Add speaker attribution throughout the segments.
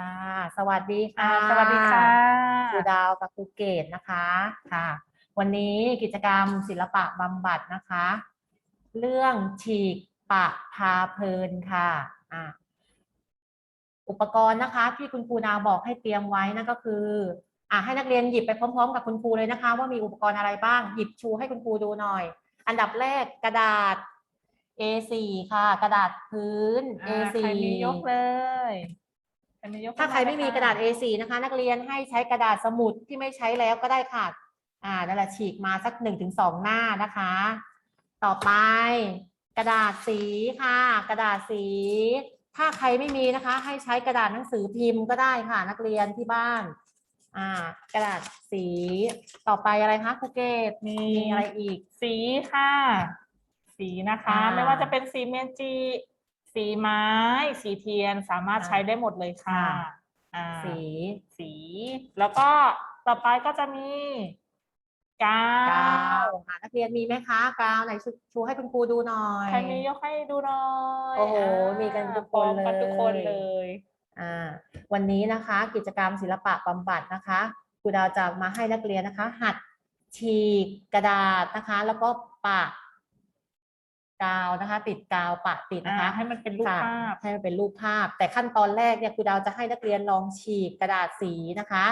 Speaker 1: ค่ะ สวัสดี
Speaker 2: อ่า
Speaker 1: ค่ะ
Speaker 2: สวัสดีค่ะ
Speaker 1: ครูดาวกับครูเกตนะคะค่ะ วันนี้กิจกรรมศิลปะบำบัดนะคะ เรื่องฉีกปะพาเพลินค่ะอ่าอุปกรณ์นะคะที่คุณครูดาวบอกให้เตรียมไว้นั่นก็คืออ่าให้นักเรียนหยิบไปพร้อม ๆ กับคุณครูเลยนะคะ ว่ามีอุปกรณ์อะไรบ้าง หยิบชูให้คุณครูดูหน่อย อันดับแรกกระดาษ A4 ค่ะ กระดาษพื้น
Speaker 2: อ่า
Speaker 1: A4
Speaker 2: ใครมียกเลยใครมียก
Speaker 1: ถ้าใครไม่มีกระดาษ
Speaker 2: ขึ้น
Speaker 1: A4 นะคะ นักเรียนให้ใช้กระดาษสมุดที่ไม่ใช้แล้วก็ได้ค่ะ อ่านั่นแหละฉีกมาสักหนึ่งถึงสองหน้านะคะ ต่อไป กระดาษสีค่ะ กระดาษสี ถ้าใครไม่มีนะคะ ให้ใช้กระดาษหนังสือพิมพ์ก็ได้ค่ะ นักเรียนที่บ้าน อ่ากระดาษสี ต่อไปอะไรคะครูเกต
Speaker 2: มี
Speaker 1: มีอะไรอีก
Speaker 2: สีค่ะ สีนะคะ
Speaker 1: อ่า
Speaker 2: ไม่ว่าจะเป็นสีเมจิ สีไม้ สีเทียนสามารถ
Speaker 1: อ่า
Speaker 2: ใช้ได้หมดเลยค่ะ
Speaker 1: ค่ะ
Speaker 2: อ่า
Speaker 1: สี
Speaker 2: สี แล้วก็ต่อไปก็จะมีกากา
Speaker 1: ววอ่านักเรียนมีไหมคะกาวไหนชูชูให้คุณครูดูหน่อย
Speaker 2: ใครมียกให้ดูหน่อย
Speaker 1: โอ้โหามีกันทุกคน
Speaker 2: พร้อมกัน
Speaker 1: เลย
Speaker 2: ทุกคนเลย
Speaker 1: อ่าวันนี้นะคะ กิจกรรมศิลปะบำบัดนะคะครูดาวจะมาให้นักเรียนนะคะ หัดฉีกกระดาษนะคะ แล้วก็ปะ กาวนะคะ ติดกาวปะติดนะคะ
Speaker 2: อ่าให้มันเป็นรูป
Speaker 1: ค่ะ
Speaker 2: ภาพ
Speaker 1: ให้มันเป็นรูปภาพ แต่ขั้นตอนแรกเนี่ยครูดาวจะให้นักเรียนลองฉีกกระดาษสีนะคะ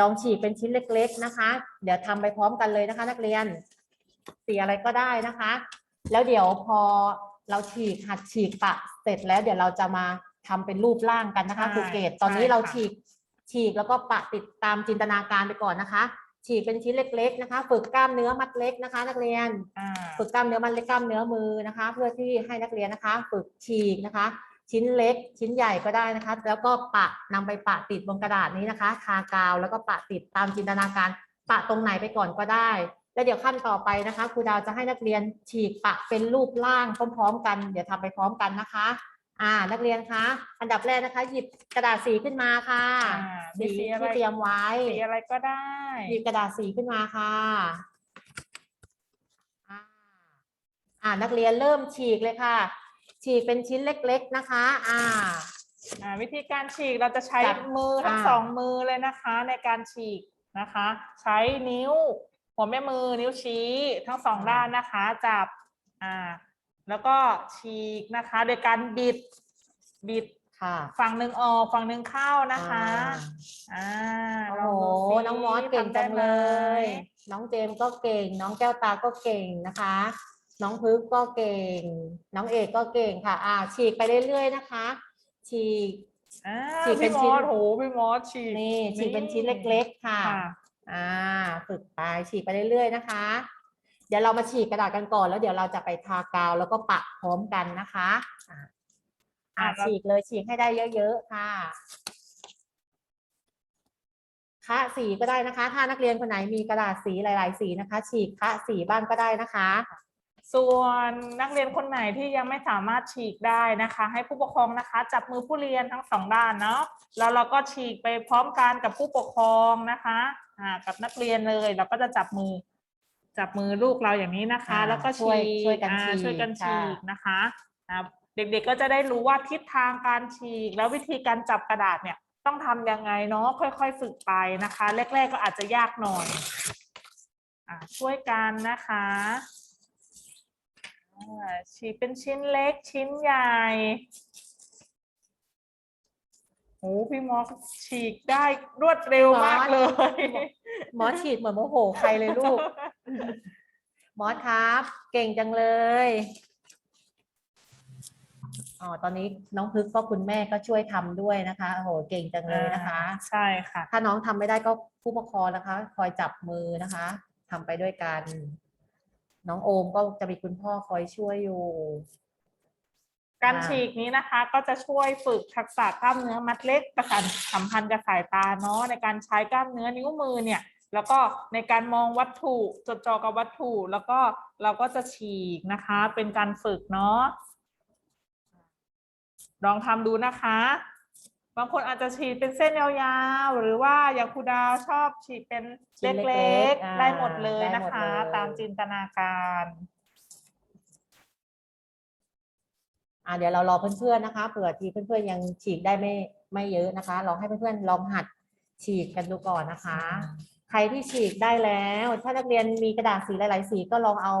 Speaker 1: ลองฉีกเป็นชิ้นเล็ก ๆนะคะ เดี๋ยวทำไปพร้อมกันเลยนะคะ นักเรียนสีอะไรก็ได้นะคะ แล้วเดี๋ยวพอเราฉีกหัดฉีกปะเสร็จแล้วเดี๋ยวเราจะมาทำเป็นรูปร่างกันนะคะ
Speaker 2: ใช่
Speaker 1: ครูเกตตอนนี้
Speaker 2: ใช่
Speaker 1: เรา
Speaker 2: ค่ะ
Speaker 1: ฉีกฉีกแล้วก็ปะติดตามจินตนาการไปก่อนนะคะ ฉีกเป็นชิ้นเล็ก ๆนะคะ ฝึกกล้ามเนื้อมัดเล็กนะคะ นักเรียน
Speaker 2: อ่า
Speaker 1: ฝึกกล้ามเนื้อมันเล็กกล้ามเนื้อมือนะคะ เพื่อที่ให้นักเรียนนะคะ ฝึกฉีกนะคะ ชิ้นเล็ก ชิ้นใหญ่ก็ได้นะคะ แล้วก็ปะนำไปปะติดบนกระดาษนี้นะคะ ทากาวแล้วก็ปะติดตามจินตนาการ ปะตรงไหนไปก่อนก็ได้ แล้วเดี๋ยวขั้นต่อไปนะคะครูดาวจะให้นักเรียนฉีกปะเป็นรูปร่างพร้อม ๆ กัน เดี๋ยวทำไปพร้อมกันนะคะ อ่า นักเรียนคะ อันดับแรกนะคะ หยิบกระดาษสีขึ้นมาค่ะ
Speaker 2: อ่า
Speaker 1: สี
Speaker 2: มีสีอะไร
Speaker 1: ที่เตรียมไว้
Speaker 2: สีอะไรก็ได้
Speaker 1: หยิบกระดาษสีขึ้นมาค่ะอ่าอ่า นักเรียนเริ่มฉีกเลยค่ะ ฉีกเป็นชิ้นเล็ก ๆนะคะ อ่า
Speaker 2: อ่าวิธีการฉีกเราจะใช้
Speaker 1: จับ
Speaker 2: มือทั้ง
Speaker 1: อ่า
Speaker 2: สองมือเลยนะคะ ในการฉีกนะคะ ใช้นิ้ว หัวแม่มือนิ้วชี้ทั้งสองด้านนะคะ จับอ่า แล้วก็ฉีกนะคะ โดยการบิดบิด
Speaker 1: ค่ะ
Speaker 2: ฝั่งหนึ่งออกฝั่งหนึ่งเข้านะคะ
Speaker 1: อ่า
Speaker 2: อ่า
Speaker 1: โอ้
Speaker 2: ล
Speaker 1: โห
Speaker 2: ดูสิ
Speaker 1: น้องมอสเก่งจัง
Speaker 2: ทำ
Speaker 1: เล
Speaker 2: ได้ไหม
Speaker 1: ยน้องเจมส์ก็เก่ง น้องแก้วตาก็เก่งนะคะ น้องพึกก็เก่ง น้องเอกก็เก่งค่ะ อ่า ฉีกไปเรื่อยๆนะคะ ฉีก
Speaker 2: อ่า
Speaker 1: ฉีกเป็น
Speaker 2: พี่ม
Speaker 1: ชิ้
Speaker 2: อนสโหพี่มอสฉีก
Speaker 1: นี่ฉีกเป็นชิ้นเล็ก ๆ ค่ะ
Speaker 2: ค่ะ
Speaker 1: อ่า ฝึกไปฉีกไปเรื่อยๆนะคะ เดี๋ยวเรามาฉีกกระดาษกันก่อน แล้วเดี๋ยวเราจะไปทากาวแล้วก็ปะพร้อมกันนะคะอ่าอ่า
Speaker 2: อะเรา
Speaker 1: ฉีกเลยฉีกให้ได้เยอะๆค่ะคะสีก็ได้นะคะ ถ้านักเรียนคนไหนมีกระดาษสีหลาย ๆ สีนะคะ ฉีกคะสีบ้างก็ได้นะคะ
Speaker 2: ส่วนนักเรียนคนไหนที่ยังไม่สามารถฉีกได้นะคะ ให้ผู้ปกครองนะคะ จับมือผู้เรียนทั้งสองด้านเนาะแล้วเราก็ฉีกไปพร้อมกันกับผู้ปกครองนะคะอ่ากับนักเรียนเลยเราก็จะจับมือ จับมือลูกเราอย่างนี้นะคะ
Speaker 1: อ่า
Speaker 2: แล้วก็
Speaker 1: ช่วย
Speaker 2: ฉีก
Speaker 1: ช่วยกัน
Speaker 2: อ่า
Speaker 1: ฉีก
Speaker 2: ช่วยกันฉีก
Speaker 1: ค่ะ
Speaker 2: นะคะอ่าเด็กๆก็จะได้รู้ว่าทิศทางการฉีก แล้ววิธีการจับกระดาษเนี่ยต้องทำยังไงเนาะค่อยๆฝึกไปนะคะ แรกๆก็อาจจะยากหน่อยอ่าช่วยกันนะคะอ่าฉีกเป็นชิ้นเล็กชิ้นใหญ่ โอ้พี่มอสฉีกได้รวดเร็วมากเลย
Speaker 1: มอสฉีกเหมือนโมโหใครเลยลูกมอสครับ เก่งจังเลยอ๋อตอนนี้น้องพึกก็คุณแม่ก็ช่วยทำด้วยนะคะโอ้โหเก่งจังเลยนะคะ
Speaker 2: ใช่ค่ะ
Speaker 1: ถ้าน้องทำไม่ได้ก็ผู้ปกครองนะคะ คอยจับมือนะคะทำไปด้วยกัน น้องโอมก็จะมีคุณพ่อคอยช่วยอยู่
Speaker 2: การ
Speaker 1: อ่า
Speaker 2: ฉีกนี้นะคะก็จะช่วยฝึกทักษะกล้ามเนื้อมัดเล็กประสานสัมพันธ์กับสายตาเนาะในการใช้กล้ามเนื้อนิ้วมือเนี่ยแล้วก็ในการมองวัตถุจดจ่อกับวัตถุ แล้วก็เราก็จะฉีกนะคะ เป็นการฝึกเนาะลองทำดูนะคะ บางคนอาจจะฉีกเป็นเส้นยาวๆ หรือว่าอย่างครูดาวชอบฉีกเป็น
Speaker 1: ชิ้น
Speaker 2: เล็
Speaker 1: เล็
Speaker 2: ก
Speaker 1: กๆอ่า
Speaker 2: ๆได้หมดเลย
Speaker 1: ได้
Speaker 2: นะ
Speaker 1: หมด
Speaker 2: คะ
Speaker 1: เลย
Speaker 2: ตามจินตนาการ
Speaker 1: อ่าเดี๋ยวเรารอเพื่อนๆนะคะเผื่อทีเพื่อนๆยังฉีกได้ไม่ไม่เยอะนะคะลองให้เพื่อนๆลองหัดฉีกกันดูก่อนนะคะ ใครที่ฉีกได้แล้ว ถ้านักเรียนมีกระดาษสีหลาย ๆ สีก็ลองเอา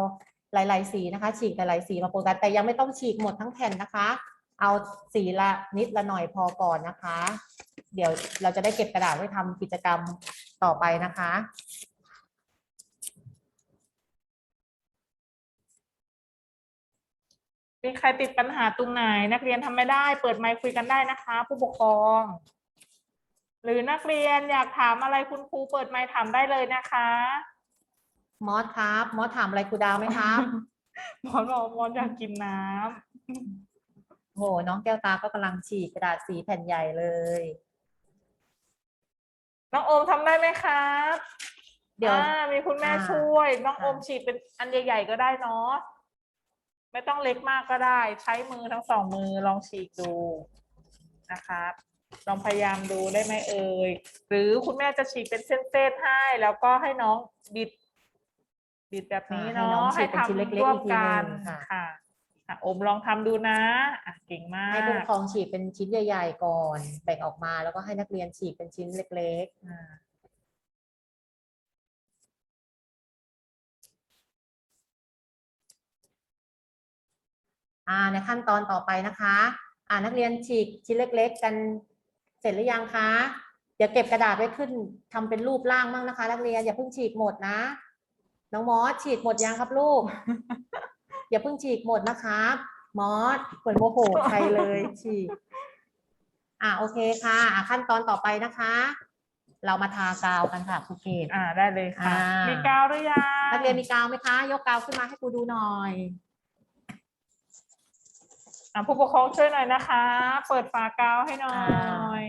Speaker 1: หลาย ๆ สีนะคะ ฉีกหลายๆสีมาโปะกันแต่ยังไม่ต้องฉีกหมดทั้งแผ่นนะคะ เอาสีละนิดละหน่อยพอก่อนนะคะ เดี๋ยวเราจะได้เก็บกระดาษไว้ทำกิจกรรมต่อไปนะคะ
Speaker 2: มีใครติดปัญหาตรงไหน นักเรียนทำไม่ได้ เปิดไมค์คุยกันได้นะคะ ผู้ปกครอง หรือนักเรียนอยากถามอะไรคุณครูเปิดไมค์ถามได้เลยนะคะ
Speaker 1: มอสครับมอสถามอะไรครูดาวไหมครับ
Speaker 2: หมอนบอกหมอนอยากกินน้ำ
Speaker 1: โหน้องแก้วตาก็กำลังฉีกกระดาษสีแผ่นใหญ่เลย
Speaker 2: น้องโอมทำได้ไหมครับ
Speaker 1: เดี๋ยว
Speaker 2: อ่ามีคุณแม่
Speaker 1: อ่า
Speaker 2: ช่วย น้อง
Speaker 1: ค่ะ
Speaker 2: โอมฉีดเป็นอันใหญ่ ๆ ก็ได้เนาะ ไม่ต้องเล็กมากก็ได้ ใช้มือทั้งสองมือลองฉีกดูนะครับลองพยายามดูได้ไหมเอ่ยหรือคุณแม่จะฉีกเป็นเส้นๆให้ แล้วก็ให้น้องบิด บิดแบบนี้
Speaker 1: ค่ะให้น้อง
Speaker 2: เนาะ
Speaker 1: ฉี
Speaker 2: ให้
Speaker 1: กเป็นชิ้น
Speaker 2: ทำ
Speaker 1: เล็กๆ
Speaker 2: ร่วม
Speaker 1: อีกที
Speaker 2: กัน
Speaker 1: หนึ่งค่ะ
Speaker 2: ค่ะอะโอมลองทำดูนะอะเก่งมาก
Speaker 1: ให้ผู้ปกครองฉีกเป็นชิ้นใหญ่ ๆ ก่อน แบ่งออกมาแล้วก็ให้นักเรียนฉีกเป็นชิ้นเล็ก
Speaker 2: อ่า
Speaker 1: ๆ ในขั้นตอนต่อไปนะคะ อ่านักเรียนฉีกชิ้นเล็ก ๆ กันเสร็จหรือยังคะเดี๋ยวเก็บกระดาษไว้ขึ้นทำเป็นรูปร่างบ้างนะคะ นักเรียนอย่าเพิ่งฉีกหมดนะ น้องมอสฉีกหมดยังครับลูก อย่าเพิ่งฉีกหมดนะครับ มอสเหมือนโมโหใครเลยฉีกอ่าโอเคค่ะอะ ขั้นตอนต่อไปนะคะ เรามาทากาวกันค่ะครูเกต
Speaker 2: อ่าได้เลยค่ะ
Speaker 1: อ่ามี
Speaker 2: มีกาวหรือยัง
Speaker 1: นักเรียนมีกาวไหมคะ ยกกาวขึ้นมาให้ครูดูหน่อย
Speaker 2: อะ ผู้ปกครองช่วยหน่อยนะคะ เปิดฝากาวให้หน่อย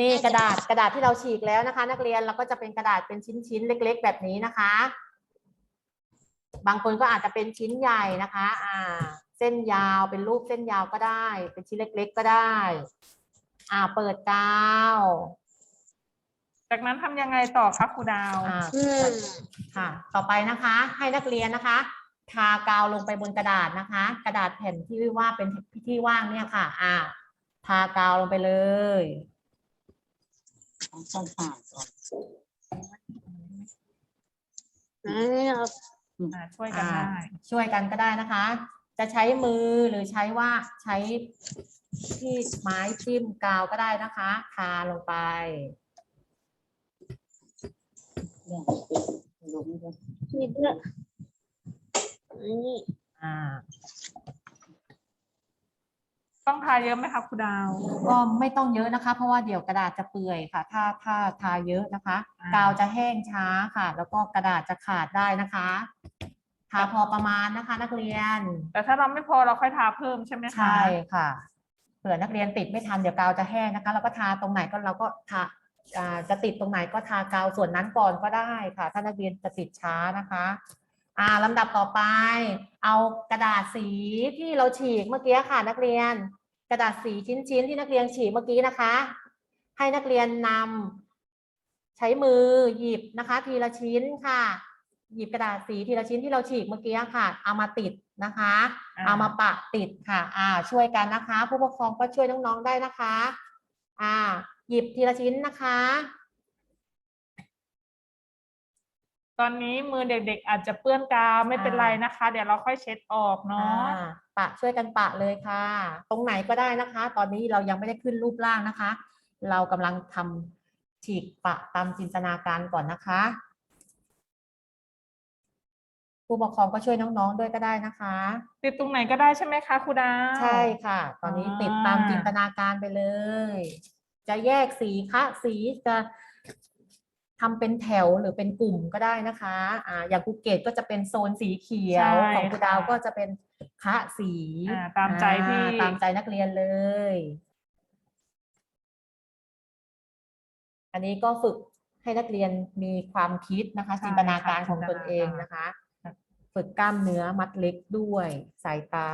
Speaker 1: นี่กระดาษกระดาษที่เราฉีกแล้วนะคะ นักเรียนเราก็จะเป็นกระดาษเป็นชิ้นๆเล็ก ๆ แบบนี้นะคะ บางคนก็อาจจะเป็นชิ้นใหญ่นะคะ อ่า เส้นยาวเป็นรูปเส้นยาวก็ได้ เป็นชิ้นเล็ก ๆ ก็ได้ อ่า เปิดกาว
Speaker 2: จากนั้นทำยังไงต่อคะครูดาว
Speaker 1: อ่าค่ะ ต่อไปนะคะ ให้นักเรียนนะคะ ทากาวลงไปบนกระดาษนะคะ กระดาษแผ่นที่ว่าเป็นที่ว่างเนี่ยค่ะ อ่า ทากาวลงไปเลย
Speaker 3: ของช่องฝากก่อน
Speaker 2: อ่าช่วยกันได้
Speaker 1: อ่าช่วยกันก็ได้นะคะ จะใช้มือหรือใช้ว่าใช้ที่ไม้จิ้มกาวก็ได้นะคะทาลงไป
Speaker 3: เรื่องลงด้วย
Speaker 4: มีเพื่อน นี่
Speaker 1: อ่า
Speaker 2: ต้องทาเยอะไหมคะครูดาว
Speaker 1: ก็ไม่ต้องเยอะนะคะ เพราะว่าเดี๋ยวกระดาษจะเปื่อยค่ะ ถ้าถ้าทาเยอะนะคะ
Speaker 2: อ่าก
Speaker 1: กาวจะแห้งช้าค่ะ แล้วก็กระดาษจะขาดได้นะคะทาพอประมาณนะคะ นักเรียน
Speaker 2: แต่ถ้าเราไม่พอเราค่อยทาเพิ่มใช่ไหมคะ
Speaker 1: ใช่ค่ะ เผื่อนักเรียนติดไม่ทันเดี๋ยวกาวจะแห้งนะคะ เราก็ทาตรงไหนก็เราก็ทาอ่าจะติดตรงไหนก็ทากาวส่วนนั้นก่อนก็ได้ค่ะ ถ้านักเรียนจะติดช้านะคะ อ่าลำดับต่อไป เอากระดาษสีที่เราฉีกเมื่อกี้ค่ะ นักเรียน กระดาษสีชิ้นๆ ที่นักเรียนฉีกเมื่อกี้นะคะ ให้นักเรียนนำใช้มือหยิบนะคะ ทีละชิ้นค่ะ หยิบกระดาษสีทีละชิ้นที่เราฉีกเมื่อกี้ค่ะ เอามาติดนะคะ
Speaker 2: อ่า
Speaker 1: เอามาปะติดค่ะ อ่า ช่วยกันนะคะ ผู้ปกครองก็ช่วยน้องๆได้นะคะ อ่า หยิบทีละชิ้นนะคะ
Speaker 2: ตอนนี้มือเด็กๆ อาจจะเปื้อนกาวไม่เป็นไรนะคะ เดี๋ยวเราค่อยเช็ดออกเนาะ
Speaker 1: อ่าปะช่วยกันปะเลยค่ะ ตรงไหนก็ได้นะคะ ตอนนี้เรายังไม่ได้ขึ้นรูปร่างนะคะ เรากำลังทำฉีกปะตามจินตนาการก่อนนะคะ ผู้ปกครองก็ช่วยน้องๆด้วยก็ได้นะคะ
Speaker 2: ติดตรงไหนก็ได้ใช่ไหมคะครูดาว
Speaker 1: ใช่ค่ะ ตอนนี้
Speaker 2: อ่า
Speaker 1: ติดตามจินตนาการไปเลย จะแยกสีคะสีจะ ทำเป็นแถวหรือเป็นกลุ่มก็ได้นะคะอ่าอย่างภูเก็ตก็จะเป็นโซนสีเขียว
Speaker 2: ใช่
Speaker 1: ของคุณดาว
Speaker 2: ค่ะ
Speaker 1: ก็จะเป็นคะสี
Speaker 2: อ่าตามใจพี่
Speaker 1: อ่าตามใจนักเรียนเลย อันนี้ก็ฝึกให้นักเรียนมีความคิดนะคะ
Speaker 2: ใช่
Speaker 1: จินตนาการ
Speaker 2: ค่ะ
Speaker 1: ของตนเองนะคะ ฝึกกล้ามเนื้อมัดเล็กด้วย สายตา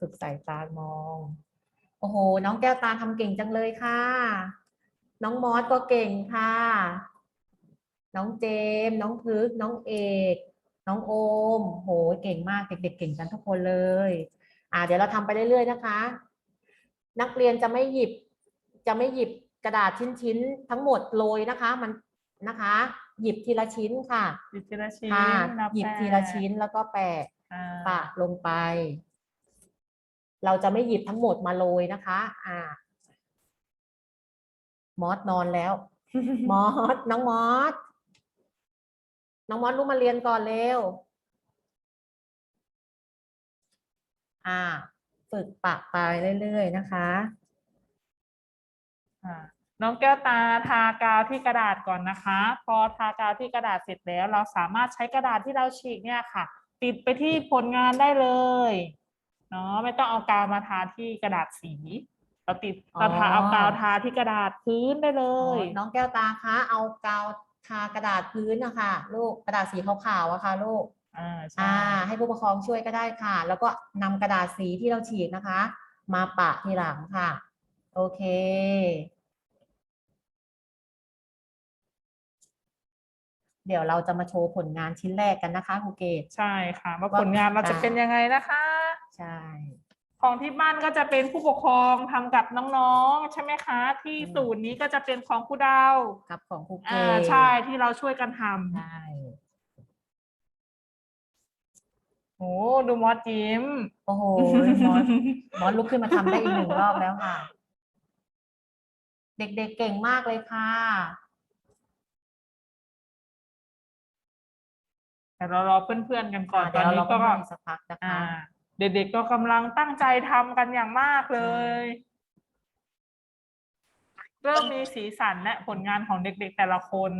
Speaker 1: ฝึกสายตามอง โอ้โห น้องแก้วตาทำเก่งจังเลยค่ะ น้องมอสก็เก่งค่ะ น้องเจมส์น้องพึก น้องเอก น้องโอม โห เก่งมาก เด็กๆ เก่งกันทุกคนเลย อ่า เดี๋ยวเราทำไปเรื่อยๆ นะคะ นักเรียนจะไม่หยิบ จะไม่หยิบกระดาษชิ้นๆ ทั้งหมดโรยนะคะ มันนะคะ หยิบทีละชิ้นค่ะ
Speaker 2: หยิบทีละชิ้น
Speaker 1: ค่ะ
Speaker 2: นับ
Speaker 1: หยิบ
Speaker 2: แปด
Speaker 1: ทีละชิ้นแล้วก็แปะ
Speaker 2: อ่า
Speaker 1: ปะลงไป เราจะไม่หยิบทั้งหมดมาโรยนะคะ อ่า มอสนอนแล้ว มอสน้องมอสน้องมอสลุกมาเรียนก่อนเร็ว อ่า ฝึกปะไปเรื่อย ๆ นะคะ
Speaker 2: อ่าน้องแก้วตาทากาวที่กระดาษก่อนนะคะ พอทากาวที่กระดาษเสร็จแล้ว เราสามารถใช้กระดาษที่เราฉีกเนี่ยค่ะ ติดไปที่ผลงานได้เลยเนาะไม่ต้องเอากาวมาทาที่กระดาษสี เราติด
Speaker 1: อ๋อ
Speaker 2: เราทาเอากาวทาที่กระดาษพื้นได้เล
Speaker 1: โอ้
Speaker 2: ย
Speaker 1: ยน้องแก้วตาคะเอากาวทากระดาษพื้นนะคะลูกกระดาษสีขาวๆอะค่ะลูก
Speaker 2: อ่าใช่
Speaker 1: อ่าให้ผู้ปกครองช่วยก็ได้ค่ะ แล้วก็นำกระดาษสีที่เราฉีกนะคะ มาปะทีหลังค่ะ โอเคเดี๋ยวเราจะมาโชว์ผลงานชิ้นแรกกันนะคะครูเกต
Speaker 2: ใช่ค่ะ ว่า
Speaker 1: ว่า
Speaker 2: ผลงานเราจะ
Speaker 1: อ่า
Speaker 2: เป็นยังไงนะคะ
Speaker 1: ใช่
Speaker 2: ของที่บ้านก็จะเป็นผู้ปกครองทำกับน้องๆ ใช่ไหมคะ ที่ศูนย์นี้ก็จะเป็นของครูดาว
Speaker 1: กับของครูเก
Speaker 2: อ่า
Speaker 1: ต
Speaker 2: ใช่ที่เราช่วยกันทำ
Speaker 1: ใช่
Speaker 2: โอ้ดูมอสยิ้ม
Speaker 1: โอ้โหมอสมอสลุกขึ้นมาทำได้อีกหนึ่งรอบแล้วค่ะ เด็กๆเก่งมากเลยค่ะ
Speaker 2: แต่เรารอเพื่อนๆกันก่อน
Speaker 1: อ่า
Speaker 2: ต
Speaker 1: เดี๋
Speaker 2: อยน
Speaker 1: วเรา
Speaker 2: นี้
Speaker 1: ก็
Speaker 2: ก็
Speaker 1: ให้สักพักนะ
Speaker 2: อ่า
Speaker 1: คะ
Speaker 2: เด็กๆก็กำลังตั้งใจทำกันอย่างมากเลย เริ่มมีสีสันและผลงานของเด็กๆแต่ละคน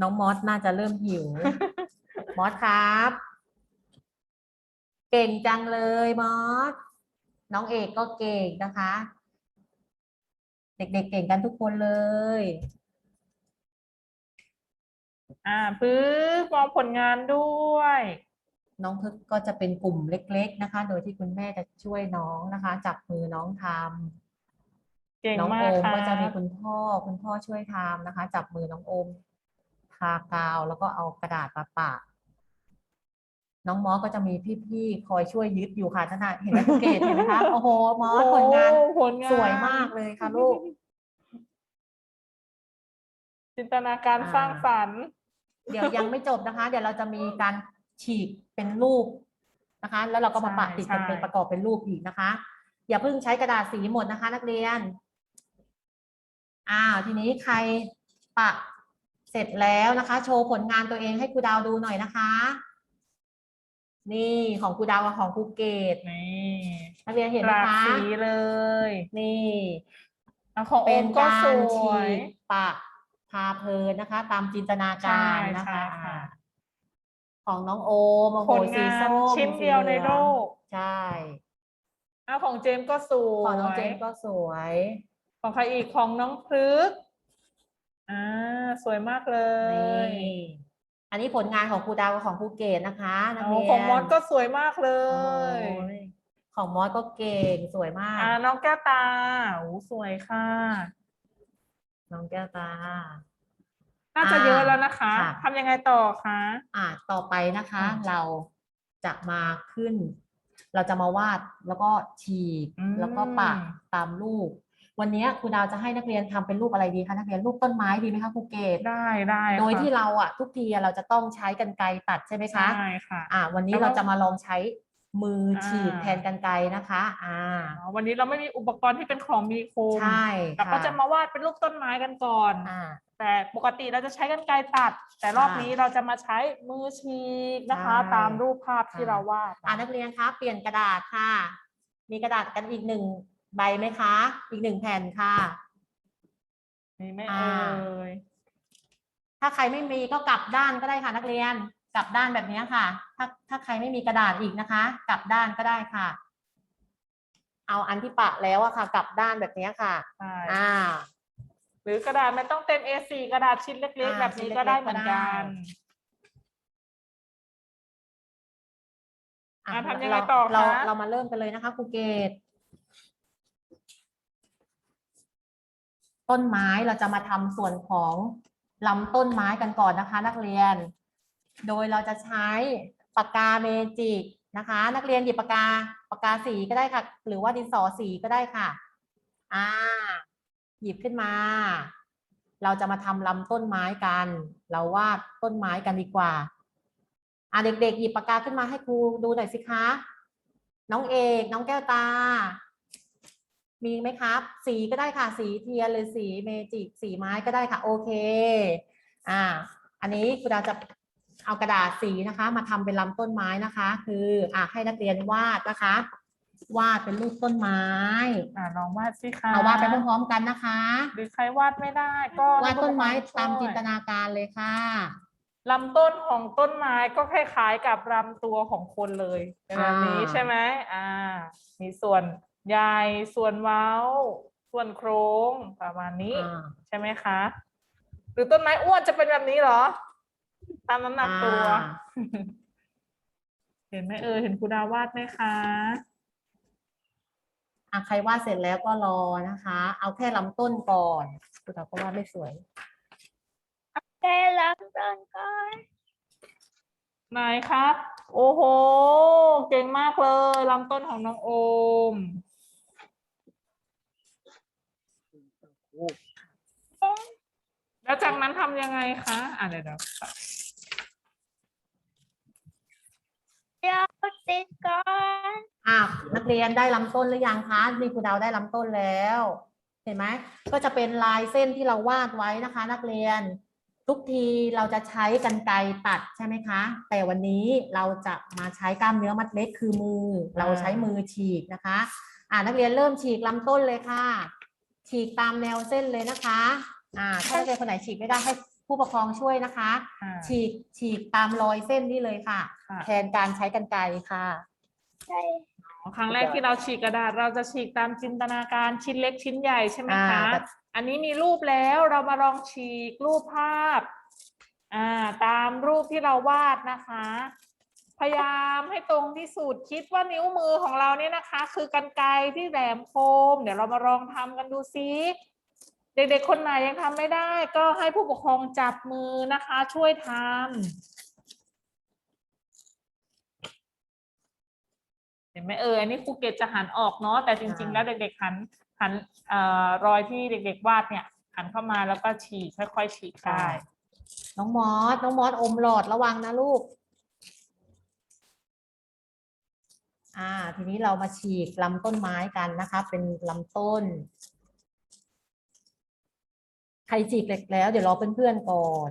Speaker 1: น้องมอสน่าจะเริ่มหิว มอสครับ เก่งจังเลยมอส น้องเอกก็เก่งนะคะ เด็กๆเก่งกันทุกคนเลย
Speaker 2: อ่าปึ๊บมองผลงานด้วย
Speaker 1: น้องพึกก็จะเป็นกลุ่มเล็ก ๆนะคะ โดยที่คุณแม่จะช่วยน้องนะคะ จับมือน้องทำ
Speaker 2: เก่ง
Speaker 1: น้อง
Speaker 2: มา
Speaker 1: โอกม
Speaker 2: ค่ะ
Speaker 1: ก็จะมีคุณพ่อคุณพ่อช่วยทำนะคะ จับมือน้องโอมทากาวแล้วก็เอากระดาษมาปะน้องมอสก็จะมีพี่ๆ คอยช่วยยึดอยู่ค่ะท่านน่ะเห็นไหมคุณเกดเห็นไหมคะโอ้โห มอสผลงาน
Speaker 2: โอ้ผลงาน
Speaker 1: สวยมากเลยค่ะลูก
Speaker 2: จินตนาการ
Speaker 1: อ่า
Speaker 2: สร้างสรรค์
Speaker 1: เดี๋ยวยังไม่จบนะคะ เดี๋ยวเราจะมีการ ฉีกเป็นรูปนะคะ แล้วเราก็มาปะติดกันเป็นประกอบเป็นรูปอีกนะคะ อย่าเพิ่งใช้กระดาษสีหมดนะคะ นักเรียนอ้าวทีนี้ใครปะเสร็จแล้วนะคะ โชว์ผลงานตัวเองให้ครูดาวดูหน่อยนะคะ นี่ของครูดาวกับของครูเกต
Speaker 2: นี่
Speaker 1: นักเรียนเห็น
Speaker 2: ห
Speaker 1: ไหม
Speaker 2: ลาก
Speaker 1: คะ
Speaker 2: สีเลย
Speaker 1: นี่
Speaker 2: แล้วของโอ
Speaker 1: เป็น
Speaker 2: มก็
Speaker 1: การ
Speaker 2: ส
Speaker 1: ฉี
Speaker 2: วย
Speaker 1: กปะพาเพลินนะคะ ตามจินตนาการนะ
Speaker 2: ใช่
Speaker 1: คะ
Speaker 2: ใช่ค่ะ
Speaker 1: อ่า ของน้องโอมโอ้โห
Speaker 2: ผล
Speaker 1: สี
Speaker 2: งาน
Speaker 1: ส้ม
Speaker 2: ชิ้น
Speaker 1: สี
Speaker 2: เดียวใน
Speaker 1: หลื
Speaker 2: โล
Speaker 1: อง
Speaker 2: ก
Speaker 1: ใช่
Speaker 2: อะของเจมส์ก็สวย
Speaker 1: ของน้องเจมส์ก็สวย
Speaker 2: ของใครอีกของน้องพฤกษ์อ่าสวยมากเล
Speaker 1: นี่
Speaker 2: ย
Speaker 1: อันนี้ผลงานของครูดาวกับของครูเกดนะคะนัก
Speaker 2: โอ้
Speaker 1: เรียน
Speaker 2: ของมอสก็สวยมากเล
Speaker 1: โอ้
Speaker 2: ย
Speaker 1: ยของมอสก็เก่งสวยมาก
Speaker 2: อ่าน้องแก้วตาโอ้สวยค่ะ
Speaker 1: น้องแก้วตา
Speaker 2: น่าจะเยอะแล้วนะคะ
Speaker 1: ค่ะ
Speaker 2: ทำยังไงต่อคะ
Speaker 1: อ่าต่อไปนะคะ
Speaker 2: อืม
Speaker 1: เราจะมาขึ้น เราจะมาวาดแล้วก็ฉีก
Speaker 2: อืม
Speaker 1: แล้วก็ปะตามรูป วันนี้ครูดาวจะให้นักเรียนทำเป็นรูปอะไรดีคะนักเรียนรูปต้นไม้ดีไหมคะครูเกด
Speaker 2: ได้ได้
Speaker 1: โดย
Speaker 2: ค่ะ
Speaker 1: ที่เราอะทุกทีอะเราจะต้องใช้กันไกรตัดใช่ไหมคะ
Speaker 2: ใช่ค่ะ
Speaker 1: อ่าวันนี้
Speaker 2: แล้ว
Speaker 1: เราจะมาลองใช้ มืออาฉีก
Speaker 2: อ่า
Speaker 1: แทนกันไกรนะคะอ่า
Speaker 2: อ๋อวันนี้เราไม่มีอุปกรณ์ที่เป็นของมีคม
Speaker 1: ใช่
Speaker 2: เราก็
Speaker 1: ค่
Speaker 2: จะมาวาดเป็นรูปต้นไม้กันก่อน
Speaker 1: อ่า
Speaker 2: แต่ปกติเราจะใช้กันไกรตัด แต่รอบ
Speaker 1: ค่ะ
Speaker 2: นี้เราจะมาใช้มือฉีกนะคะ
Speaker 1: ใช่
Speaker 2: ตามรูปภาพที่
Speaker 1: ค่ะ
Speaker 2: เราวาด
Speaker 1: อ่านักเรียนคะเปลี่ยนกระดาษค่ะ มีกระดาษกันอีกหนึ่งใบไหมคะ อีกหนึ่งแผ่นค่ะ
Speaker 2: มีไหม
Speaker 1: อ่า
Speaker 2: เอ่ย
Speaker 1: ถ้าใครไม่มีก็กลับด้านก็ได้ค่ะนักเรียน กลับด้านแบบนี้ค่ะ ถ้าถ้าใครไม่มีกระดาษอีกนะคะ กลับด้านก็ได้ค่ะ เอาอันที่ปะแล้วอะค่ะ กลับด้านแบบนี้ค่ะ
Speaker 2: ใช่
Speaker 1: อ่า
Speaker 2: หรือกระดาษไม่ต้องเต็ม A4 กระดาษชิ้นเล็ก ๆ
Speaker 1: อ่า
Speaker 2: แบบ
Speaker 1: ชิ้
Speaker 2: นี้
Speaker 1: น
Speaker 2: ก็
Speaker 1: เล็กๆ
Speaker 2: ได้เหมือนกัน
Speaker 1: ก็ได้ อะ
Speaker 2: อะทำยังไงต่อ
Speaker 1: เรา
Speaker 2: คะ
Speaker 1: เรามาเริ่มกันเลยนะคะครูเกตต้นไม้เราจะมาทำส่วนของลำต้นไม้กันก่อนนะคะ นักเรียน โดยเราจะใช้ปากกาเมจิกนะคะ นักเรียนหยิบปากกาปากกาสีก็ได้ค่ะ หรือว่าดินสอสีก็ได้ค่ะอ่าหยิบขึ้นมา เราจะมาทำลำต้นไม้กัน เราวาดต้นไม้กันดีกว่าอ่าเด็กๆ หยิบปากกาขึ้นมาให้ครูดูหน่อยสิคะน้องเอกน้องแก้วตา มีไหมครับ สีก็ได้ค่ะ สีเทียนหรือสีเมจิกสีไม้ก็ได้ค่ะ โอเค อ่า อันนี้ครูดาวจะ เอากระดาษสีนะคะ มาทำเป็นลำต้นไม้นะคะ คืออ่าให้นักเรียนวาดนะคะ วาดเป็นรูปต้นไม้
Speaker 2: อ่าลองวาดสิคะ
Speaker 1: เอาวาดไปพร้อมๆกันนะคะ
Speaker 2: หรือใครวาดไม่ได้ ก็
Speaker 1: วาดต้นไม้
Speaker 2: ให้ผู้ปกครอง
Speaker 1: ตาม
Speaker 2: ช่วย
Speaker 1: จินตนาการเลยค่ะ
Speaker 2: ลำต้นของต้นไม้ก็คล้ายๆกับลำตัวของคนเลยเป็นแบบนี้
Speaker 1: อ่า
Speaker 2: ใช่ไหมอ่า มีส่วนใหญ่ ส่วนเว้า ส่วนโครงประมาณนี้
Speaker 1: อ่า
Speaker 2: ใช่ไหมคะ หรือต้นไม้อ้วนจะเป็นแบบนี้เหรอ ตามน้ำหนักตัว
Speaker 1: อ่า
Speaker 2: เห็นไหมเออเห็นครูดาวาดไหมคะ
Speaker 1: อะใครวาดเสร็จแล้วก็รอนะคะ เอาแค่ลำต้นก่อนคุณเราก็วาดไม่สวย
Speaker 4: แค่รับต้นก่อน
Speaker 2: ไหนครับ โอ้โห เก่งมากเลยลำต้นของน้องโอม แล้วจากนั้นทำยังไงคะอะเดี๋ยวเดี๋ยว
Speaker 4: เดี๋ยวติดก่อน
Speaker 1: อะนักเรียนได้ลำต้นหรือยังคะนี่ครูดาวได้ลำต้นแล้ว เห็นไหมก็จะเป็นลายเส้นที่เราวาดไว้นะคะ นักเรียน ทุกทีเราจะใช้กันไกรตัดใช่ไหมคะ แต่วันนี้เราจะมาใช้กล้ามเนื้อมัดเล็กคือมือ เราใช้มือฉีกนะคะ อ่านักเรียนเริ่มฉีกลำต้นเลยค่ะ ฉีกตามแนวเส้นเลยนะคะ อ่าถ้านักเรียนคนไหนฉีกไม่ได้ให้ผู้ปกครองช่วยนะคะ
Speaker 2: อ่า
Speaker 1: ฉีกฉีกตามรอยเส้นนี่เลยค่ะ
Speaker 2: ค่ะ
Speaker 1: แทนการใช้กันไกรค่ะ
Speaker 4: ใช่
Speaker 2: ครั้งแรกที่เราฉีกกระดาษ เราจะฉีกตามจินตนาการชิ้นเล็กชิ้นใหญ่ใช่ไหมคะ
Speaker 1: อ่าแต่
Speaker 2: อันนี้มีรูปแล้วเรามาลองฉีกรูปภาพอ่าตามรูปที่เราวาดนะคะ พยายามให้ตรงที่สุดคิดว่านิ้วมือของเราเนี่ยนะคะ คือกันไกรที่แหลมคม เดี๋ยวเรามาลองทำกันดูซิ เด็กๆคนไหนยังทำไม่ได้ ก็ให้ผู้ปกครองจับมือนะคะ ช่วยทำเห็นไหมเอออันนี้ครูเกตจะหันออกเนาะแต่จริง ๆ แล้วเด็กๆหันหันเอ่อรอยที่เด็ก ๆ วาดเนี่ย หันเข้ามาแล้วก็ฉีกค่อยๆฉีกได้
Speaker 1: น้องมอส น้องมอสอมหลอดระวังนะลูก อ่า ทีนี้เรามาฉีกลำต้นไม้กันนะคะ เป็นลำต้น ใครฉีกเหล็กแล้ว เดี๋ยวรอเพื่อนๆก่อน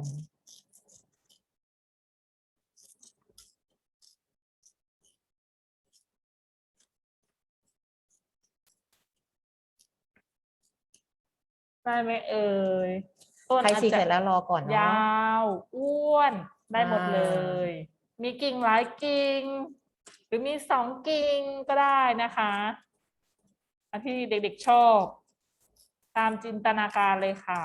Speaker 2: ได้ไหมเอ่ยต้น
Speaker 1: ใคร
Speaker 2: อาจ
Speaker 1: ฉีก
Speaker 2: จะ
Speaker 1: เสร็จแล้วรอก่อน
Speaker 2: ย
Speaker 1: เนาะา
Speaker 2: ว อ้วน ได้หมดเลย มีกิ่งหลายกิ่ง หรือมีสองกิ่งก็ได้นะคะ อันที่เด็กๆชอบ ตามจินตนาการเลยค่ะ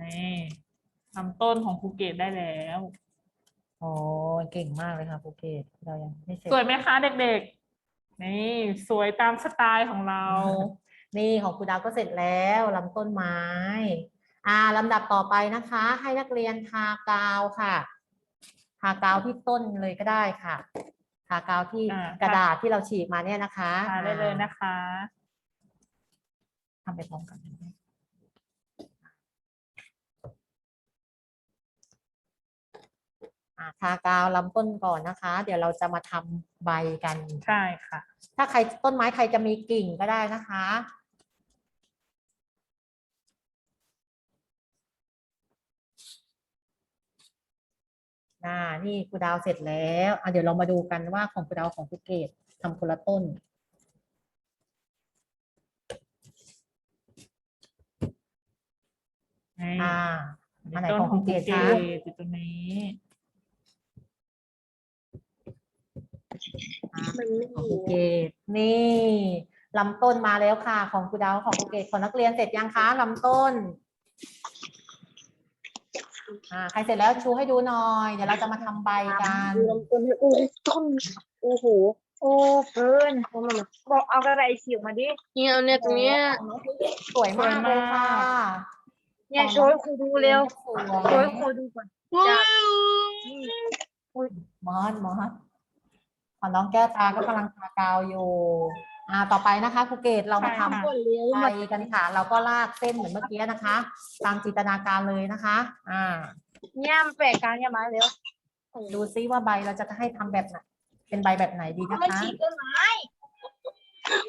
Speaker 2: นี่ทำต้นของภูเก็ตได้แล้ว
Speaker 1: โอ้เก่งมากเลยค่ะภูเก็ตเรายังไม่เสร็จ
Speaker 2: สวยไหมคะเด็กๆ นี่สวยตามสไตล์ของเรา
Speaker 1: นี่ของครูดาวก็เสร็จแล้วลำต้นไม้ อ่าลำดับต่อไปนะคะ ให้นักเรียนทากาวค่ะ ทากาวที่ต้นเลยก็ได้ค่ะ ทากาวที่
Speaker 2: อ่า ก
Speaker 1: ระดาษที่เราฉีกมาเนี่ยนะคะ
Speaker 2: ทาได้เลยนะคะ
Speaker 1: ทำไปพร้อมกันอ่าทากาวลำต้นก่อนนะคะ เดี๋ยวเราจะมาทำใบกัน
Speaker 2: ใช่ค่ะ
Speaker 1: ถ้าใครต้นไม้ใครจะมีกิ่งก็ได้นะคะ อ่านี่ครูดาวเสร็จแล้วอะเดี๋ยวเรามาดูกันว่าของครูดาวของครูเกตทำคนละต้น
Speaker 2: นี่
Speaker 1: อ่าอันไหน
Speaker 2: ต้น
Speaker 1: ของ
Speaker 2: ของ
Speaker 1: ภูเก็
Speaker 2: ภู
Speaker 1: ต
Speaker 2: เก็
Speaker 1: คะ
Speaker 2: ตอยู่ตรงนี้
Speaker 4: มันไม่
Speaker 1: ของ
Speaker 4: มี
Speaker 1: ภูเก็ตนี่ลำต้นมาแล้วค่ะ ของครูดาวของภูเก็ตของนักเรียนเสร็จยังคะลำต้นอ่า ใครเสร็จแล้วชูให้ดูหน่อย เดี๋ยวเราจะมาทำใบกัน
Speaker 4: รวมต้นให้โอ้ยต้นโอ้โหโอ้เกินบอกเอากระไรสิวมาดิ
Speaker 5: เนี่ยเอาเนี่ยตรงเนี้ย
Speaker 1: สวยมากเลยค่ะ
Speaker 4: เนี่ยโชว์ให้ครูดูเร็ว
Speaker 1: สวย
Speaker 4: โชว์ให้ครูดูก่อน
Speaker 1: มอสมอสของน้องแก้วตาก็กำลังทากาวอยู่ อ่าต่อไปนะคะครูเกตเรามาทำ
Speaker 2: ใช่ค่ะ
Speaker 1: ไทยกันค่ะ เราก็ลากเส้นเหมือนเมื่อกี้นะคะ ตามจินตนาการเลยนะคะ อ่า
Speaker 4: เนี่ยมันแปลกกลางเนี่ยมาเร็ว
Speaker 1: ดูซิว่าใบเราจะให้ทำแบบไหนเป็นใบแบบไหนดีนะ
Speaker 4: มัน
Speaker 1: คะ
Speaker 4: ฉีกต้นไม้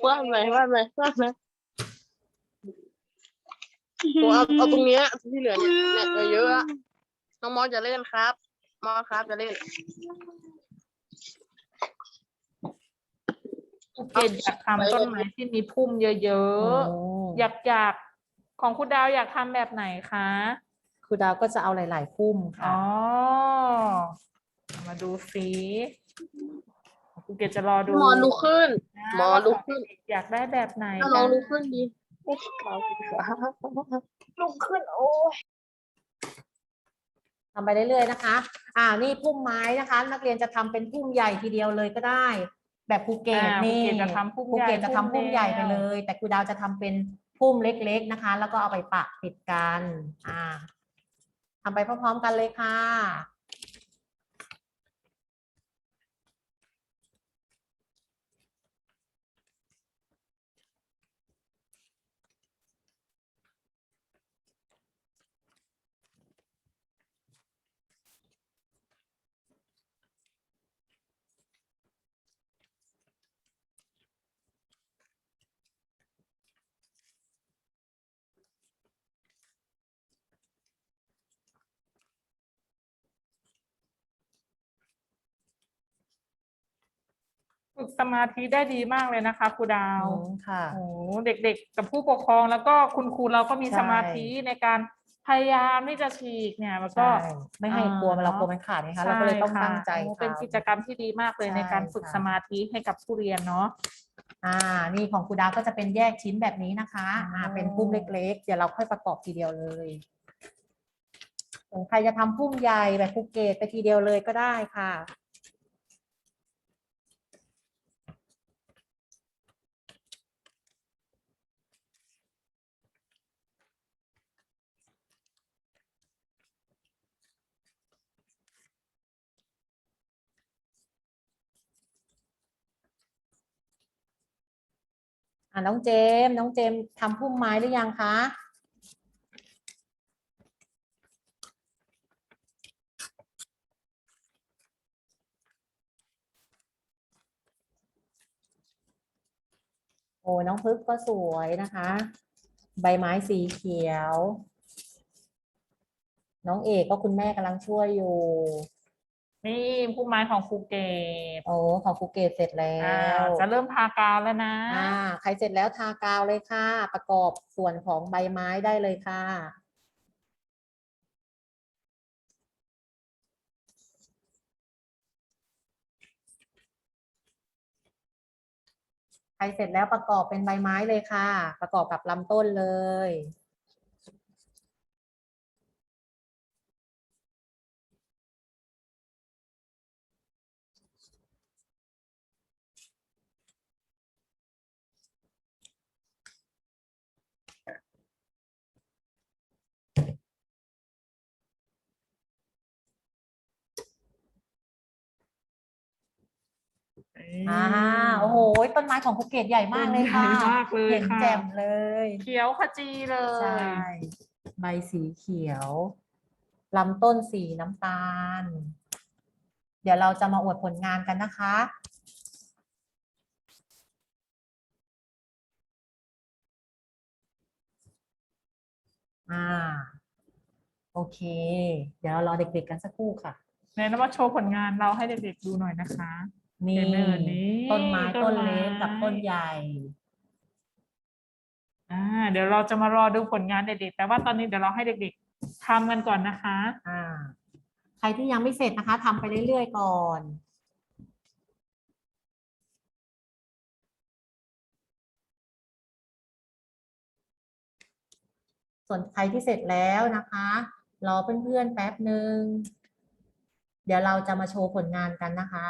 Speaker 5: ว่าไหมว่าไหมว่าไหมตัวเอาเอาตรงเนี้ยที่เหลือเนี่ยเนี่ยเยอะๆอะน้องมอสจะเล่นครับ มอสครับจะเล่น
Speaker 2: ภูเก็ตอยากทำต้นไม้ที่มีพุ่มเยอะ
Speaker 1: โอ้
Speaker 2: ๆอยากอยากของคุณดาวอยากทำแบบไหนคะ
Speaker 1: ครูดาวก็จะเอาหลาย ๆ พุ่มค่ะ
Speaker 2: อ๋อมาดูสิภูเก็ตจะรอดู
Speaker 5: มอลุกขึ้น
Speaker 2: นะ
Speaker 5: หมอ
Speaker 2: ว่า
Speaker 5: ลุกขึ้น
Speaker 2: อยากได้แบบไหน
Speaker 5: ถ้า
Speaker 2: กั
Speaker 5: น้อง
Speaker 2: น
Speaker 5: ลุกขึ้นดีเขา
Speaker 4: ลุกขึ้นโอ้ย
Speaker 1: ทำไปเรื่อย ๆ นะคะ อ่า นี่พุ่มไม้นะคะ นักเรียนจะทำเป็นพุ่มใหญ่ทีเดียวเลยก็ได้ แบบภูเก็ต
Speaker 2: อ่า
Speaker 1: นี่
Speaker 2: ภูเก็ตจะทำพุ่ม
Speaker 1: ภู
Speaker 2: ใหญ่
Speaker 1: เก็ตจะทำพุ่มใหญ่ไป
Speaker 2: ดีว
Speaker 1: เลย แต่ครูดาวจะทำเป็นพุ่มเล็ก ๆนะคะ แล้วก็เอาไปปะติดกัน อ่าทำไปพร้อมๆกันเลยค่ะ
Speaker 2: สมาธิได้ดีมากเลยนะคะครูดาว
Speaker 1: อืมค่ะ
Speaker 2: โอ้โหเด็กๆ กับผู้ปกครองแล้วก็คุณครูเราก็มี
Speaker 1: ใช่
Speaker 2: สมาธิในการพยายามที่จะฉีกเนี่ยแล้วก็
Speaker 1: ใช่ไม่ให้กลัวมันเรากลัวมันขาดไงคะเราก็เลยต้องตั้งใจ
Speaker 2: ช่ค่ะโอ้เป็น
Speaker 1: ทำ
Speaker 2: กิจกรรมที่ดีมากเลย
Speaker 1: ใช่
Speaker 2: ในการฝึก
Speaker 1: ค่ะ
Speaker 2: สมาธิให้กับผู้เรียนเนาะ
Speaker 1: อ่านี่ของครูดาวก็จะเป็นแยกชิ้นแบบนี้นะคะอ่า
Speaker 2: อ๋อ
Speaker 1: เป็นพุ่มเล็ก ๆ เดี๋ยวเราค่อยประกอบทีเดียวเลยส่วนใครจะทำพุ่มใหญ่แบบภูเก็ตไปทีเดียวเลยก็ได้ค่ะ อ่าน้องเจมส์น้องเจมส์ทำพุ่มไม้หรือยังคะโอ้น้องพึกก็สวยนะคะ ใบไม้สีเขียว น้องเอกก็คุณแม่กำลังช่วยอยู่
Speaker 2: นี่ผู้ไม้ของภูเก็ต
Speaker 1: โอ้ของภูเก็ตเสร็จแล้
Speaker 2: อ่าวจะเริ่มทากาวแล้วนะ
Speaker 1: อ่าใครเสร็จแล้วทากาวเลยค่ะ ประกอบส่วนของใบไม้ได้เลยค่ะ ใครเสร็จแล้วประกอบเป็นใบไม้เลยค่ะ ประกอบกับลำต้นเลย อ่าโอ้โหต้นไม้ของภูเก็ตใหญ่มากเลยค่ะ
Speaker 2: ใหญ่มากเลย
Speaker 1: เห็น
Speaker 2: ค่ะ
Speaker 1: แจ่มเลย
Speaker 2: เขียวขจีเล
Speaker 1: ใช่
Speaker 2: ย
Speaker 1: ใบสีเขียวลำต้นสีน้ำตาล เดี๋ยวเราจะมาอวดผลงานกันนะคะอ่าโอเค เดี๋ยวเรารอเด็กๆกันสักครู่ค่ะ
Speaker 2: ในนว่าโชว์ผลงานเราให้เด็กๆดูหน่อยนะคะ
Speaker 1: นี่
Speaker 2: เห็นเลยนี่
Speaker 1: ต้นไม้
Speaker 2: ต้
Speaker 1: ต้
Speaker 2: น
Speaker 1: น
Speaker 2: ไม้
Speaker 1: เล็กกับต้นใหญ่
Speaker 2: อ่าเดี๋ยวเราจะมารอดูผลงานเด็กๆ แต่ว่าตอนนี้เดี๋ยวเราให้เด็กๆทำกันก่อนนะคะ
Speaker 1: อ่า ใครที่ยังไม่เสร็จนะคะทำไปเรื่อยๆก่อนส่วนใครที่เสร็จแล้วนะคะ รอเพื่อนๆแป๊บหนึ่ง เดี๋ยวเราจะมาโชว์ผลงานกันนะคะ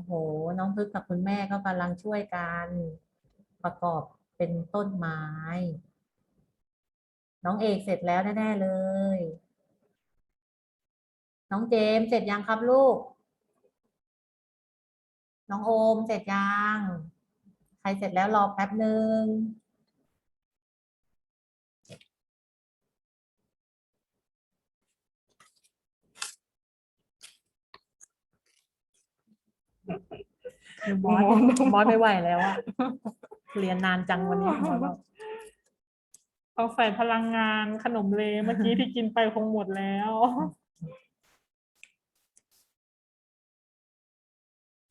Speaker 1: อ้โห น้องพึกกับคุณแม่ก็กำลังช่วยกันประกอบเป็นต้นไม้ น้องเอกเสร็จแล้วแน่ๆเลย น้องเจมส์เสร็จยังครับลูก น้องโอมเสร็จยัง ใครเสร็จแล้วรอแป๊บหนึ่ง บอสบอสไม่ไหวแล้วอะเรียนนานจังวันนี้บอสบอก
Speaker 2: ต้องใส่พลังงานขนมเลเมื่อกี้ที่กินไปคงหมดแล้ว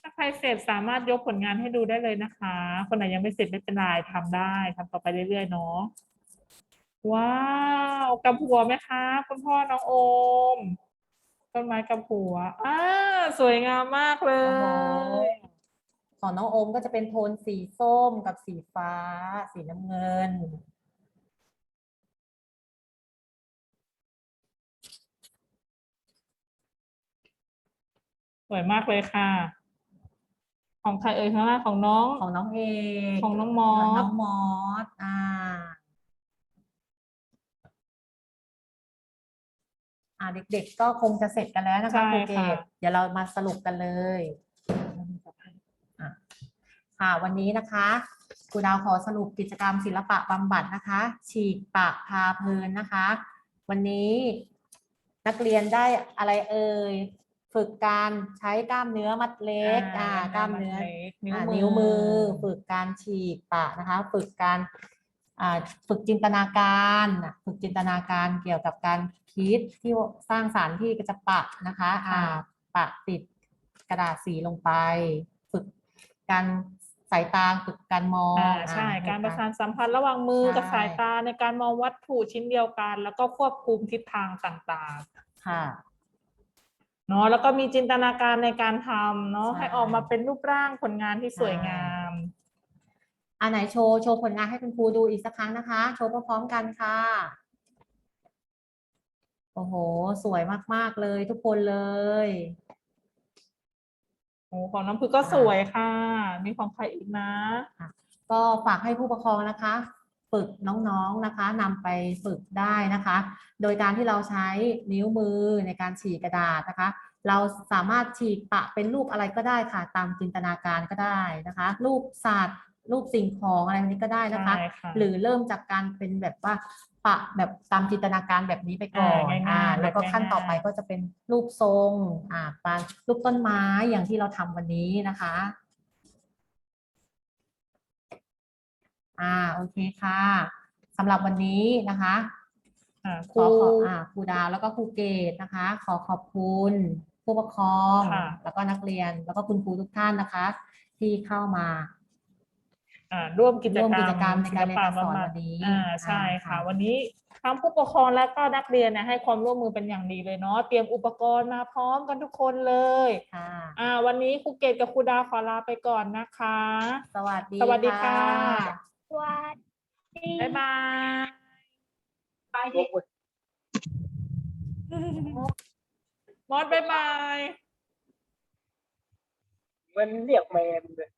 Speaker 2: ถ้าใครเสร็จสามารถยกผลงานให้ดูได้เลยนะคะ คนไหนยังไม่เสร็จไม่เป็นไรทำได้ทำต่อไปเรื่อยๆเนาะว้าวกับหัวไหมคะคุณพ่อน้องโอมต้นไม้กับหัวอ่าสวยงามมากเล
Speaker 1: โอ้โห
Speaker 2: ย
Speaker 1: ของน้องโอมก็จะเป็นโทนสีส้มกับสีฟ้า สีน้ำเงิน
Speaker 2: สวยมากเลยค่ะ ของใครเอ่ยข้างล่างของน้อง
Speaker 1: ของน้องเอก
Speaker 2: ของน้องมอส
Speaker 1: น้องมอสอ่าอ่าเด็กๆก็คงจะเสร็จกันแล้วนะคะ
Speaker 2: ใช่
Speaker 1: ครูเก
Speaker 2: ค่ะ
Speaker 1: ดเดี๋ยวเรามาสรุปกันเลยอะ ค่ะวันนี้นะคะครูดาวขอสรุปกิจกรรมศิลปะบำบัดนะคะ ฉีกปากพาเพลินนะคะ วันนี้นักเรียนได้อะไรเอ่ยฝึกการใช้กล้ามเนื้อมัดเล็กอ่ากล้ามเนื้อ
Speaker 2: นิ้ว
Speaker 1: อ่า
Speaker 2: มือ
Speaker 1: นิ้วมือ ฝึกการฉีกปากนะคะ ฝึกการอ่าฝึกจินตนาการน่ะฝึกจินตนาการเกี่ยวกับการคิดที่สร้างสารรค์ที่จะปะนะคะอ่าปะติดกระดาษสีลงไป ฝึกการ สายตาฝึกการมอง
Speaker 2: อ่าใช่
Speaker 1: อ่
Speaker 2: การประ
Speaker 1: ฝึ
Speaker 2: สานสัมพันธ์ระหว่างมือกับ
Speaker 1: ใช่
Speaker 2: สายตาในการมองวัตถุชิ้นเดียวกัน แล้วก็ควบคุมทิศทางต่าง
Speaker 1: ค่ะ
Speaker 2: ๆเนาะแล้วก็มีจินตนาการในการทำเนาะ
Speaker 1: ใช่
Speaker 2: ให้ออกมาเป็นรูปร่างผลงานที่สวย
Speaker 1: ใช่
Speaker 2: งาม
Speaker 1: อันไหนโชว์โชว์ผลงานให้คุณครูดูอีกสักครั้งนะคะ โชว์พร้อมๆกันค่ะ โอ้โห สวยมากๆเลยทุกคนเลย
Speaker 2: โอ้ของน้ำพึกก็สวยค่ะ มีของใครอีกนะ
Speaker 1: ก็ฝากให้ผู้ปกครองนะคะ ฝึกน้องๆนะคะนำไปฝึกได้นะคะ โดยการที่เราใช้นิ้วมือในการฉีกกระดาษนะคะ เราสามารถฉีกปะเป็นรูปอะไรก็ได้ค่ะ ตามจินตนาการก็ได้นะคะ รูปสัตว์รูปสิ่งของอะไรแบบนี้ก็ได้นะคะ
Speaker 2: ใช่ค่ะ
Speaker 1: หรือเริ่มจากการเป็นแบบว่า ปะแบบตามจินตนาการแบบนี้ไปก่อน
Speaker 2: อ่าง่ายๆ
Speaker 1: อ่าแล้วก็
Speaker 2: แบบง่ายๆ
Speaker 1: ขั้นต่อไปก็จะเป็นรูปทรงอ่าปานรูปต้นไม้อย่างที่เราทำวันนี้นะคะอ่าโอเคค่ะสำหรับวันนี้นะคะ
Speaker 2: อ่า
Speaker 1: ข
Speaker 2: ครู
Speaker 1: อขออ่าครูดาวแล้วก็ครูเกตนะคะ ขอขอบคุณผู้ปกครอง
Speaker 2: ค่ะ
Speaker 1: แล้วก็นักเรียนแล้วก็คุณครูทุกท่านนะคะ ที่เข้ามา
Speaker 2: อ่า ร่วมกิจ
Speaker 1: ร่วม
Speaker 2: กรรม
Speaker 1: กิจกรรมในการเรียนการสอน
Speaker 2: ศิลปะบำบัด
Speaker 1: วันนี้
Speaker 2: อ่าใช่
Speaker 1: อ่า
Speaker 2: ค่ะ
Speaker 1: ค่ะ
Speaker 2: วันนี้ทั้งผู้ปกครองและก็นักเรียนเนี่ยให้ความร่วมมือเป็นอย่างดีเลยเนาะเตรียมอุปกรณ์มาพร้อมกันทุกคนเลย
Speaker 1: ค่ะ
Speaker 2: อ่า วันนี้ครูเกตกับครูดาวขอลาไปก่อนนะคะ
Speaker 1: สวัสดี
Speaker 2: สวัสดีค่ะ
Speaker 4: วัสดี
Speaker 2: บ๊ายบาย
Speaker 4: ไปดิ
Speaker 2: มอสบ๊ายบาย
Speaker 3: มันเรียกแมนเลย